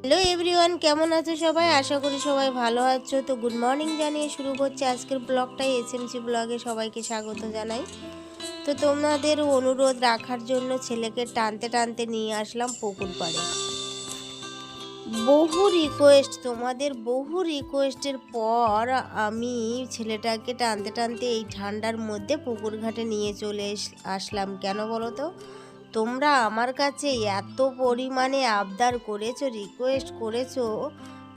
Hello everyone, কেমন আছো সবাই? আশা করি সবাই ভালো আছো। তো গুড মর্নিং জানিয়ে শুরু করছে আজকের ব্লগটাই এসএমসি ব্লগে সবাইকে স্বাগত জানাই। তো তোমাদের অনুরোধ রাখার জন্য ছেলেকে টানতে টানতে নিয়ে আসলাম পুকুর পাড়ে। বহু রিকোয়েস্ট তোমাদের বহু রিকোয়েস্টের পর আমি ছেলেটাকে টানতে টানতে এই ঠান্ডার মধ্যে পুকুর ঘাটে নিয়ে চলে আসলাম। কেন বলো তো? তোমরা আমার কাছে এত পরিমাণে আবদার করেছ রিকোয়েস্ট করেছ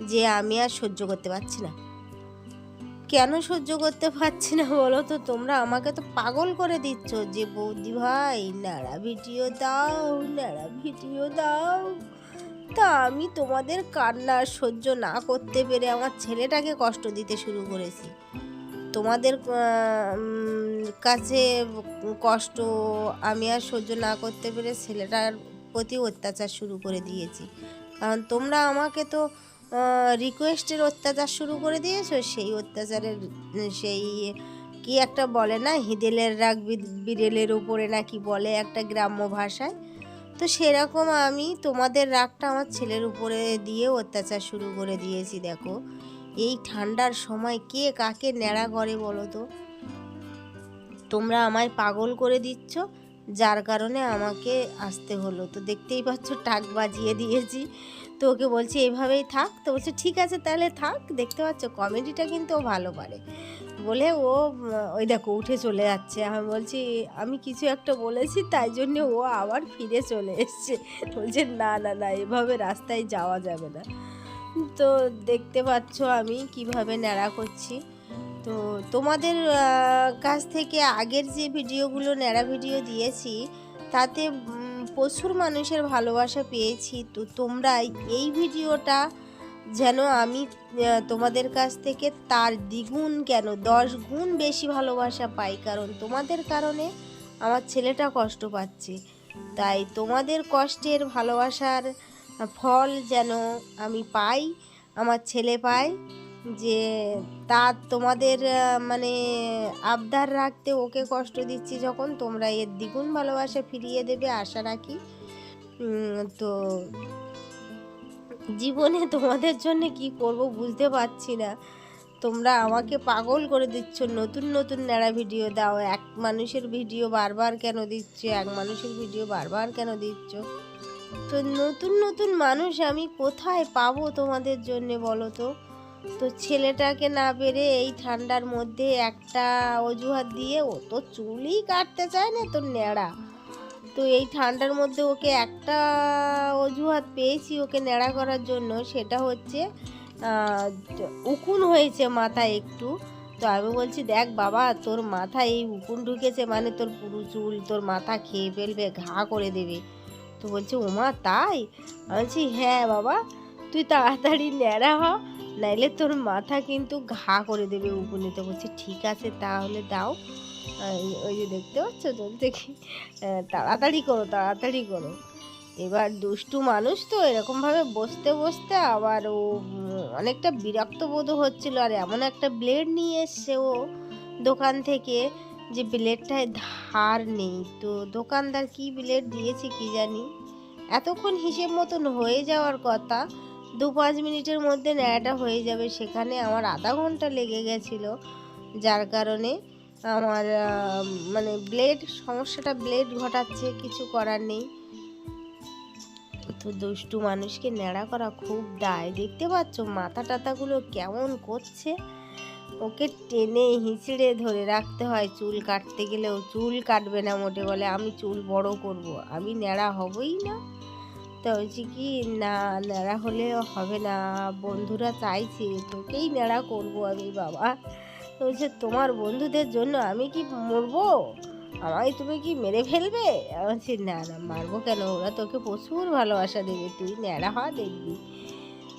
যে আমি আর সহ্য করতে পারছি না। কেন সহ্য করতে পারছি না বলো তো? তোমরা আমাকে তো পাগল করে দিচ্ছ যে, বৌদি ভাই, নাড়া ভিডিও দাও, নাড়া ভিডিও দাও। তা আমি তোমাদের কান্না সহ্য না করতে পেরে আমার ছেলেটাকে কষ্ট দিতে শুরু করেছি। তোমাদের কাছে কষ্ট আমি আর সহ্য না করতে পেরে ছেলেটার প্রতি অত্যাচার শুরু করে দিয়েছি। কারণ তোমরা আমাকে তো রিকোয়েস্টের অত্যাচার শুরু করে দিয়েছ, সেই অত্যাচারের, সেই কি একটা বলে না, হিদেলের রাগ বিড়েলের উপরে নাকি বলে একটা গ্রাম্য ভাষায়? তো সেরকম আমি তোমাদের রাগটা আমার ছেলের উপরে দিয়ে অত্যাচার শুরু করে দিয়েছি, দেখো। এই ঠান্ডার সময় কে কাকে ন্যাড়া করে বলো তো? তোমরা আমায় পাগল করে দিচ্ছ, যার কারণে আমাকে আসতে হলো। তো দেখতেই পাচ্ছ, টাক বাজিয়ে দিয়েছি। তো ওকে বলছি, এভাবেই থাক। তো বলছে, ঠিক আছে, তাহলে থাক। দেখতে পাচ্ছ, কমেডিটা কিন্তু ও ভালো পারে। বলে ও, ওই দেখো, উঠে চলে যাচ্ছে। আমি বলছি, আমি কিছু একটা বলেছি, তাই জন্য ও আবার ফিরে চলে এসছে। বলছে, না না না, এভাবে রাস্তায় যাওয়া যাবে না। তো দেখতে পাচ্ছ আমি কীভাবে ন্যাড়া করছি। তো তোমাদের কাছ থেকে আগের যে ভিডিওগুলো, ন্যাড়া ভিডিও দিয়েছি, তাতে প্রচুর মানুষের ভালোবাসা পেয়েছি। তো তোমরা এই ভিডিওটা যেন আমি তোমাদের কাছ থেকে তার দ্বিগুণ কেন, দশ গুণ বেশি ভালোবাসা পাই। কারণ তোমাদের কারণে আমার ছেলেটা কষ্ট পাচ্ছে। তাই তোমাদের কষ্টের ভালোবাসার ফল যেন আমি পাই, আমার ছেলে পায়, যে তা তোমাদের মানে আবদার রাখতে ওকে কষ্ট দিচ্ছি যখন তোমরা এর দ্বিগুণ ভালোবাসা ফিরিয়ে দেবে, আশা রাখি। তো জীবনে তোমাদের জন্য কি করব বুঝতে পারছি না। তোমরা আমাকে পাগল করে দিচ্ছ, নতুন নতুন ন্যাড়া ভিডিও দাও, এক মানুষের ভিডিও বারবার কেন দিচ্ছ, এক মানুষের ভিডিও বারবার কেন দিচ্ছ? তো নতুন নতুন মানুষ আমি কোথায় পাবো তোমাদের জন্য বলো তো? তো ছেলেটাকে না পেরে এই ঠান্ডার মধ্যে একটা অজুহাত দিয়ে ও তো চুলই কাটতে চায় না তো ন্যাড়া। তো এই ঠান্ডার মধ্যে ওকে একটা অজুহাত পেয়েছি ওকে ন্যাড়া করার জন্য, সেটা হচ্ছে উকুন হয়েছে মাথায় একটু। তো আমি বলছি, দেখ বাবা, তোর মাথায় এই উকুন ঢুকেছে মানে তোর পুরো চুল, তোর মাথা খেয়ে ফেলবে, ঘা করে দেবে। তো বলছে, ওমা, তাই? বলছি হ্যাঁ বাবা, তুই তাড়াতাড়ি ন্যাড়া হ, নাইলে তোর মাথা কিন্তু ঘা করে দেবে উকুনে তো বলছি, ঠিক আছে, তাহলে দাও। ওই যে দেখতে পাচ্ছ তো দেখি তাড়াতাড়ি করো তাড়াতাড়ি করো। এবার দুষ্টু মানুষ তো এরকমভাবে বসতে বসতে আবার ও অনেকটা বিরক্ত বোধ হচ্ছিল। আর এমন একটা ব্লেড নিয়ে এসছে ও দোকান থেকে। যে ব্লেডটায় ধার নেই। তো দোকানদার কি ব্লেড দিয়েছে কি জানি? এতক্ষণ হিসেব মতন হয়ে যাওয়ার কথা, দু পাঁচ মিনিটের মধ্যে ন্যায়টা হয়ে যাবে। সেখানে আমার আধা ঘণ্টা লেগে গেছিল। যার কারণে আমার মানে ব্লেড, সমস্যাটা ব্লেড ঘটাচ্ছে, কিছু করার নেই। তো দুষ্টু মানুষকে ন্যাড়া করা খুব দায়। দেখতে পাচ্ছ মাথা টাথাগুলো কেমন করছে। ওকে টেনে হিঁচড়ে ধরে রাখতে হয়। চুল কাটতে গেলেও চুল কাটবে না মোটে বলে, আমি চুল বড় করব, আমি ন্যাড়া হবই না। তো বলছি কি, না, ন্যাড়া হলে হবে না, বন্ধুরা চাইছে, তোকেই ন্যাড়া করব আমি, বাবা। তো বলছে, তোমার বন্ধুদের জন্য আমি কি মরবো? আমায় তুমি কি মেরে ফেলবে? বলছি, না না, মারবো কেন? ওরা তোকে প্রচুর ভালোবাসা দেবে, তুই ন্যাড়া হওয়া দেখবি।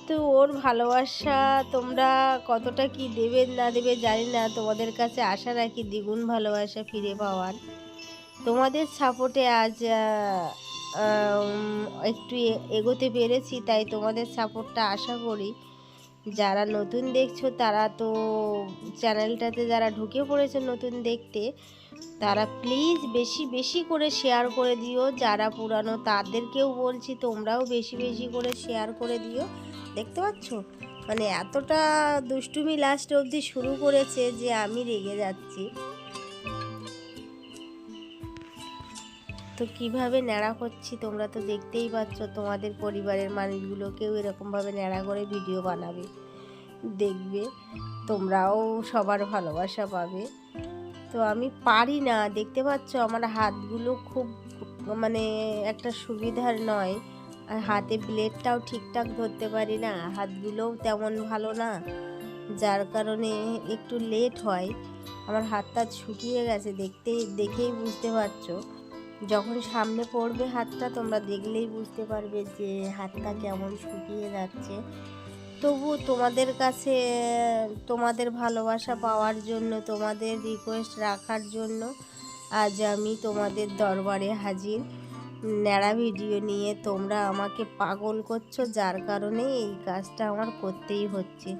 তো ওর ভালোবাসা তোমরা কতটা কি দেবে, না দেবে জানি না। তোমাদের কাছে আশা রাখি দ্বিগুণ ভালোবাসা ফিরে পাওয়ার। তোমাদের সাপোর্টে আজ একটু এগোতে পেরেছি, তাই তোমাদের সাপোর্টটা আশা করি। যারা নতুন দেখছ, তারা তো চ্যানেলটাতে যারা ঢুকে পড়েছে নতুন দেখতে, তারা প্লিজ বেশি বেশি করে শেয়ার করে দিও। যারা পুরানো, তাদেরকেও বলছি, তোমরাও বেশি বেশি করে শেয়ার করে দিও। দেখতে পাচ্ছ? মানে এতটা দুষ্টুমি লাস্ট অবধি শুরু করেছে যে আমি রেগে যাচ্ছি। তো কীভাবে ন্যাড়া করছি তোমরা তো দেখতেই পাচ্ছ, তোমাদের পরিবারের মানুষগুলোকেও এরকমভাবে ন্যাড়া করে ভিডিও বানাবে। দেখবে, তোমরাও সবার ভালোবাসা পাবে। তো আমি পারি না, দেখতে পাচ্ছ আমার হাতগুলো খুব মানে একটা সুবিধার নয়। আর হাতে ব্লেডটাও ঠিকঠাক ধরতে পারি না, হাতগুলোও তেমন ভালো না। যার কারণে একটু লেট হয়। আমার হাতটা শুকিয়ে গেছে দেখতেই দেখেই বুঝতে পারছ। যখন সামনে পড়বে হাতটা, তোমরা দেখলেই বুঝতে পারবে যে হাতটা কেমন শুকিয়ে যাচ্ছে। তবু তোমাদের কাছে, তোমাদের ভালোবাসা পাওয়ার জন্য, তোমাদের রিকোয়েস্ট রাখার জন্য আজ আমি তোমাদের দরবারে হাজির। ন্যাড়া ভিডিও নিয়ে তোমরা আমাকে পাগল করছ, যার কারণে এই কাজটা আমার করতেই হচ্ছে।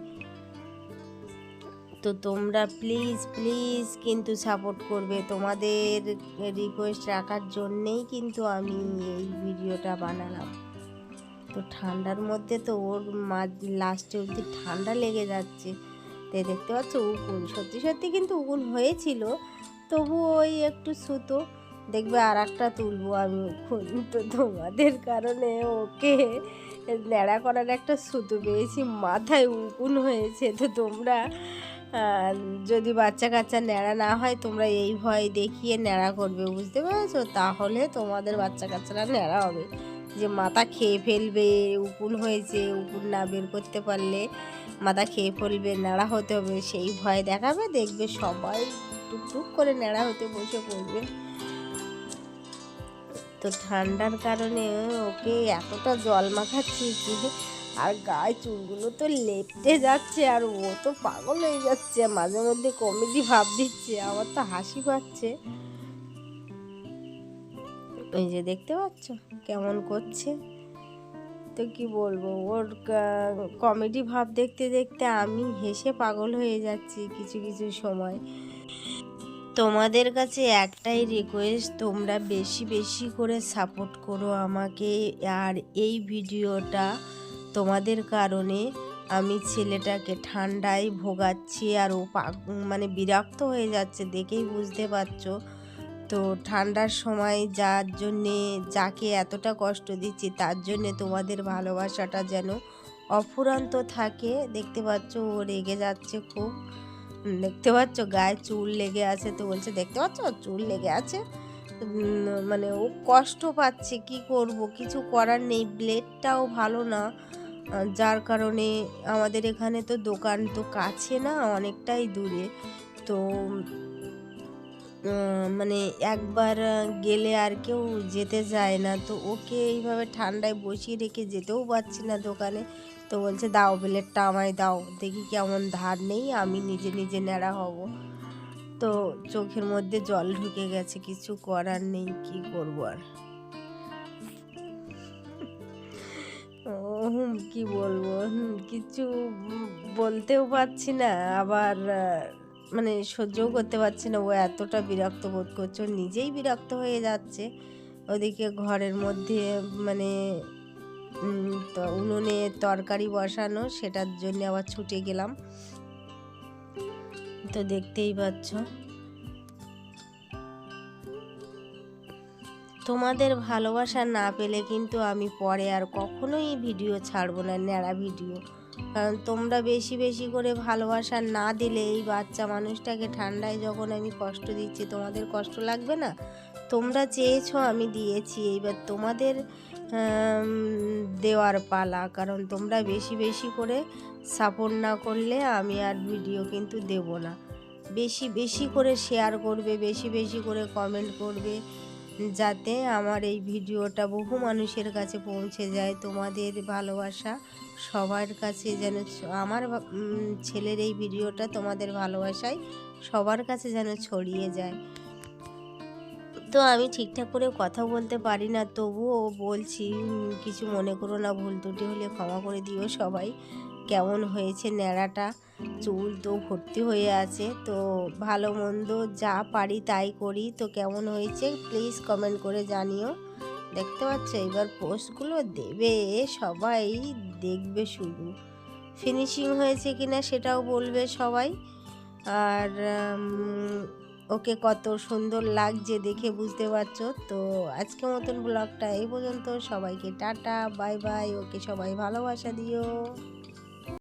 তো তোমরা প্লিজ প্লিজ কিন্তু সাপোর্ট করবে। তোমাদের রিকোয়েস্ট রাখার জন্যেই কিন্তু আমি এই ভিডিওটা বানালাম। তো ঠান্ডার মধ্যে তো ওর মাঝ লাস্টে অবধি ঠান্ডা লেগে যাচ্ছে। তাই দেখতে পাচ্ছ উকুন, সত্যি সত্যি কিন্তু উকুন হয়েছিল। তবু ওই একটু সুতো। দেখবে আর একটা তুলবো আমি তো তোমাদের কারণে ওকে ন্যাড়া করার একটা সুতো পেয়েছি, মাথায় উকুন হয়েছে। তো তোমরা যদি বাচ্চা কাচ্চা ন্যাড়া না হয়, তোমরা এই ভয় দেখিয়ে ন্যাড়া করবে, বুঝতে পেরেছ? তাহলে তোমাদের বাচ্চা কাচ্চারা ন্যাড়া হবে। যে মাথা খেয়ে ফেলবে, উকুন হয়েছে, উকুন না বের করতে পারলে মাথা খেয়ে ফেলবে, ন্যাড়া হতে হবে, সেই ভয় দেখাবে, দেখবে সবাই টুকটুক করে ন্যাড়া হতে বসে পড়বে। তো ঠান্ডার কারণে ওকে এতটা জল মাখাচ্ছি যে আর গায়ে চুলগুলো তো লেপটে যাচ্ছে আর ও তো পাগল হয়ে যাচ্ছে। মাঝে মধ্যে কমেডি ভাব দিচ্ছে আমার তো হাসি পাচ্ছে। ওই যে দেখতে পাচ্ছ কেমন করছে? তো কি বলব, ওর কমেডি ভাব দেখতে দেখতে আমি হেসে পাগল হয়ে যাচ্ছি কিছু কিছু সময়। তোমাদের কাছে একটাই রিকোয়েস্ট তোমরা বেশি বেশি করে সাপোর্ট করো আমাকে। আর এই ভিডিওটা তোমাদের কারণে আমি ছেলেটাকে ঠান্ডায় ভোগাচ্ছি আর ও মানে বিরক্ত হয়ে যাচ্ছে দেখেই বুঝতে পারছ। তো ঠান্ডার সময় যার জন্যে যাকে এতটা কষ্ট দিচ্ছি, তার জন্যে তোমাদের ভালোবাসাটা যেন অফুরান্ত থাকে। দেখতে পাচ্ছ ও রেগে যাচ্ছে খুব। দেখতে পাচ্ছ? গায়ে চুল লেগে আছে তো বলছে, দেখতে পাচ্ছ? চুল লেগে আছে। মানে ও কষ্ট পাচ্ছে, কি করব? কিছু করার নেই, ব্লেডটাও ভালো না। যার কারণে আমাদের এখানে তো দোকান তো কাছে না, অনেকটাই দূরে। তো মানে একবার গেলে আর কেউ যেতে যায় না। তো ওকে এইভাবে ঠান্ডায় বসিয়ে রেখে যেতেও পারছি না দোকানে। তো বলছে, দাও ব্লেডটা আমায় দাও, দেখি কেমন ধার নেই, আমি নিজে নিজে ন্যাড়া হব। তো চোখের মধ্যে জল ঢুকে গেছে, কিছু করার নেই, কি করব আর? কি বলব কিছু বলতেও পারছি না, আবার মানে সহ্যও করতে পারছি না, ও এতটা বিরক্ত বোধ করছে নিজেই বিরক্ত হয়ে যাচ্ছে, ওদিকে ঘরের মধ্যে মানে উনুনে তরকারি বসানো, সেটার জন্য আবার ছুটে গেলাম। তো দেখতেই পাচ্ছ। তোমাদের ভালোবাসা না পেলে কিন্তু আমি পরে আর কখনোই ভিডিও ছাড়বো না, ন্যাড়া ভিডিও। কারণ তোমরা বেশি বেশি করে ভালোবাসা না দিলে এই বাচ্চা মানুষটাকে ঠান্ডায় যখন আমি কষ্ট দিচ্ছি, তোমাদের কষ্ট লাগবে না? তোমরা চেয়েছো আমি দিয়েছি, এইবার তোমাদের দেওয়ার পালা। কারণ তোমরা বেশি বেশি করে সাপোর্ট না করলে আমি আর ভিডিও কিন্তু দেব না। বেশি বেশি করে শেয়ার করবে, বেশি বেশি করে কমেন্ট করবে, যাতে আমার এই ভিডিওটা বহু মানুষের কাছে পৌঁছে যায়, তোমাদের ভালোবাসা সবার কাছে যেন আমার ছেলের এই ভিডিওটা তোমাদের ভালোবাসায় সবার কাছে যেন ছড়িয়ে যায়। তো আমি ঠিকঠাক করে কথা বলতে পারি না, তবুও বলছি কিছু মনে করো না, ভুল ত্রুটি হলে ক্ষমা করে দিও সবাই। কেমন হয়েছে ন্যাড়াটা? চুল তো ভর্তি হয়ে আছে, তো ভালো মন্দ যা পারি তাই করি। তো কেমন হয়েছে? প্লিজ কমেন্ট করে জানিও। দেখতে পাচ্ছ? এবার পোস্টগুলো দেবে, সবাই দেখবে শুধু। ফিনিশিং হয়েছে কিনা সেটাও বলবে সবাই। আর ওকে কত সুন্দর লাগছে দেখে বুঝতে পারছ? তো আজকে মতন ব্লগটা এই পর্যন্ত। সবাইকে টাটা, বাই বাই, ওকে সবাই ভালোবাসা দিও।